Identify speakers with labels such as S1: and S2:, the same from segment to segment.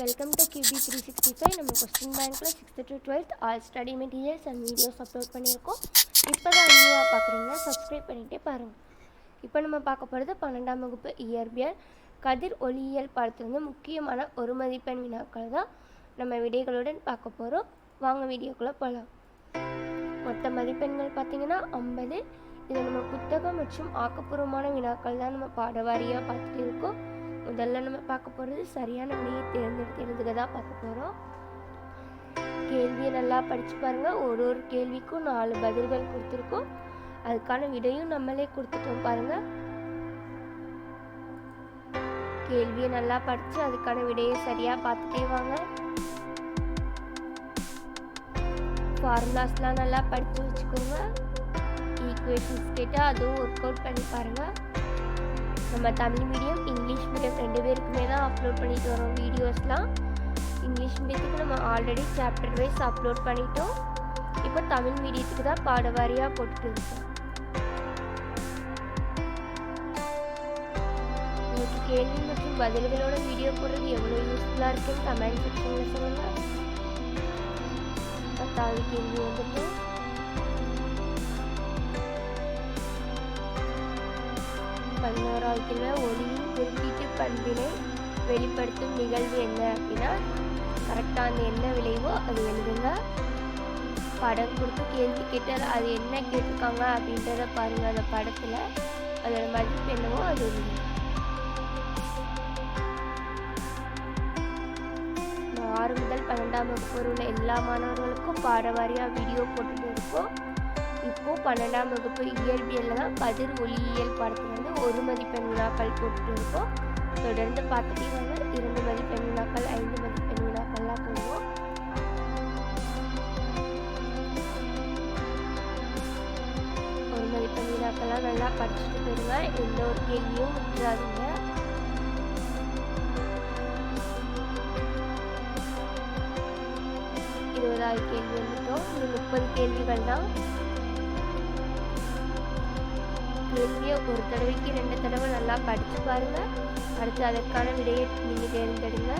S1: Welcome to QB three sixty five நம்ம question பேங்க்கில் sixth to twelfth all study materials and videos upload பண்ணியிருக்கோம். இப்போ தான் நியூவாக பார்க்குறீங்கன்னா சப்ஸ்கிரைப் பண்ணிகிட்டே பாருங்கள் இப்போ நம்ம பார்க்க போகிறது பன்னெண்டாம் வகுப்பு இயற்பியல். கதிர் ஒளியியல் பாடத்துலேருந்து முக்கியமான ஒரு மதிப்பெண் வினாக்கள் தான் நம்ம விடைகளுடன் பார்க்க போகிறோம் வாங்க வீடியோக்குள்ளே போகலாம் மொத்த மதிப்பெண்கள் பார்த்தீங்கன்னா ஐம்பது. இதில் நம்ம புத்தகம் மற்றும் ஆக்கப்பூர்வமான வினாக்கள் தான் நம்ம பாடவாரியாக பார்த்துட்டு இருக்கோம். முதல்ல நம்ம பார்க்க போகிறது சரியான விடையை தேர்ந்தெடுத்து எழுதுக தான் பார்க்க போகிறோம் கேள்வியை நல்லா படித்து பாருங்கள் ஒரு ஒரு கேள்விக்கும் நாலு பதில்கள் கொடுத்துருக்கோம். அதுக்கான விடையும் நம்மளே கொடுத்துட்டோம் பாருங்கள் கேள்வியை நல்லா படித்து அதுக்கான விடையை சரியாக பார்த்துட்டே வாங்க. ஃபார்முலாஸ்லாம் நல்லா படித்து வச்சுக்கோங்க. ஈக்குவேஷன்ஸ் கேட்டால் அதுவும் ஒர்க் அவுட் பண்ணி பாருங்கள் நம்ம தமிழ் மீடியம் இங்கிலீஷ் மீடியம் ரெண்டு பேருக்குமே தான் அப்லோட் பண்ணிட்டு வரோம் வீடியோஸ்லாம் இங்கிலீஷ் மீடியத்துக்கு நம்ம ஆல்ரெடி சாப்டர் வைஸ் அப்லோட் பண்ணிட்டோம். இப்போ தமிழ் மீடியத்துக்கு தான் பாடவாரியாக போட்டுட்டு இருக்கோம். உங்களுக்கு கேள்வி மற்றும் பதில்களோட வீடியோ போடுறது எவ்வளோ யூஸ்ஃபுல்லாக இருக்குன்னு கமெண்ட் செக்ஷனில் சொல்லுங்கள் பத்தாவது கேள்வி வந்துட்டு பதினோராவது ஒளியின் குறிப்பிட்டு பண்பினை வெளிப்படுத்தும் நிகழ்வு என்ன அப்படின்னா கரெக்டாக அந்த என்ன விளைவோ அது எழுதுங்க. படம் கொடுத்து கேள்வி கேட்டால் அது என்ன கேட்டிருக்காங்க அப்படின்றத பாருங்கள் அந்த படத்தில் அதோட மதிப்பு என்னவோ அது எழுதுங்க. ஆறு முதல் பன்னெண்டாம் வகுப்பு உள்ள எல்லா மாணவர்களுக்கும் பாடவாரியாக வீடியோ போட்டுட்டு இருக்கோம். இப்போது பன்னெண்டாம் வகுப்பு இயற்பியலில் தான் கதிர் ஒளியியல் பாடத்தில் வந்து ஒரு மதிப்பெண் வினாக்கள் போட்டுட்டு இருக்கோம் தொடர்ந்து பார்த்துட்டே வந்து இரண்டு மதிப்பெண் வினாக்கள் ஐந்து மதிப்பெண் வினாக்கள்லாம் போடுவோம். ஒரு மதிப்பெண் வினாக்கள்லாம் நல்லா படிச்சுட்டு போயிருங்க எந்த ஒரு கேள்வியும் விட்டுறாதீங்க இருபதாவது கேள்வி வந்துட்டோம். இது முப்பது கேள்விகள் தான். கேள்வியை ஒரு தடவைக்கு ரெண்டு தடவை நல்லா படித்து பாருங்கள் அடுத்து அதற்கான விடையை நீங்கள் தேர்ந்தெடுங்க.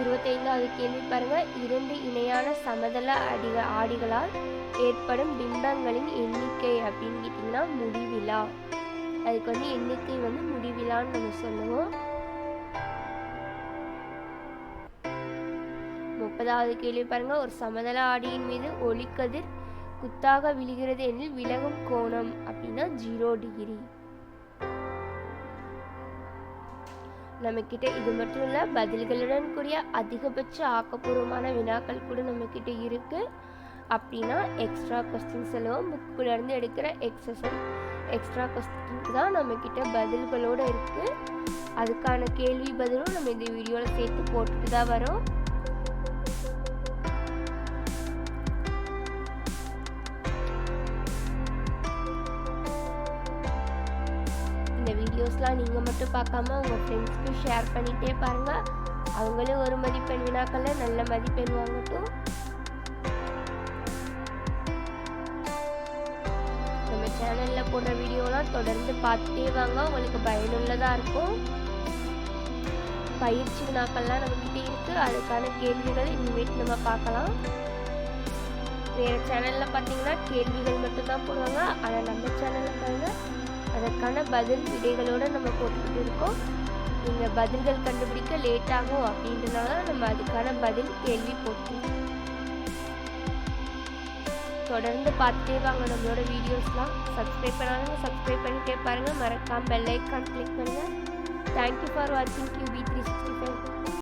S1: இருபத்தைந்தாவது கேள்வி பாருங்க. இரண்டு இணையான சமதள அடிக ஆடிகளால் ஏற்படும் பிம்பங்களின் எண்ணிக்கை அப்படின்னு கேட்டிங்கன்னா முடிவிலா. அதுக்கு வந்து எண்ணிக்கை வந்து முடிவிலான்னு நம்ம சொல்லுவோம். முப்பதாவது கேள்வி பாருங்க. ஒரு சமதள ஆடியின் மீது ஒளிக்கதிர் குத்தாக விழுகிறது எனில் விலகும் கோணம் அப்படின்னா ஜீரோ டிகிரி. நம்மக்கிட்ட இது மட்டும் இல்லை பதில்களுடன் கூடிய அதிகபட்ச ஆக்கப்பூர்வமான வினாக்கள் கூட நம்மக்கிட்ட இருக்குது அப்படின்னா எக்ஸ்ட்ரா கொஸ்டின்ஸ் எல்லாம் புக்கிலேருந்து எடுக்கிற எக்ஸசைஸ் எக்ஸ்ட்ரா கொஸ்டின்ஸ் தான் நம்மக்கிட்ட பதில்களோடு இருக்குது அதுக்கான கேள்வி பதிலும் நம்ம இந்த வீடியோவில் சேர்த்து போட்டுட்டு தான் வரோம். வீடியோஸ்லாம் நீங்கள் மட்டும் பார்க்காம உங்கள் ஃப்ரெண்ட்ஸ்க்கு ஷேர் பண்ணிகிட்டே பாருங்கள் அவங்களும் ஒரு மதிப்பெண் வினாக்களில் நல்ல மதிப்பெண் வாங்கட்டும். நம்ம சேனலில் போடுற வீடியோலாம் தொடர்ந்து பார்த்துட்டே வாங்க. உங்களுக்கு பயனுள்ளதாக இருக்கும். பயிற்சி வினாக்கள்லாம் நம்மக்கிட்ட இருக்குது அதுக்கான கேள்விகள் இனிமேட்டு நம்ம பார்க்கலாம். வேறு சேனலில் பார்த்தீங்கன்னா கேள்விகள் மட்டும்தான் போடுவாங்க. ஆனால் நம்ம சேனலில் பாருங்கள் அதற்கான பதில் விடைகளோடு நம்ம போட்டுக்கிட்டு இருக்கோம். நீங்கள் பதில்கள் கண்டுபிடிக்க லேட் ஆகும் அப்படின்றனால நம்ம அதுக்கான பதில் கேள்வி போட்டோம் தொடர்ந்து பார்த்துட்டே வாங்க நம்மளோட வீடியோஸ்லாம். சப்ஸ்கிரைப் பண்ணாலும் சப்ஸ்கிரைப் பண்ணிட்டே பாருங்கள் மறக்காமல் பெல் ஐக்கான் கிளிக் பண்ணுங்கள் தேங்க்யூ ஃபார் வாட்சிங் கியூபி த்ரீ சிக்ஸ்டி ஃபைவ்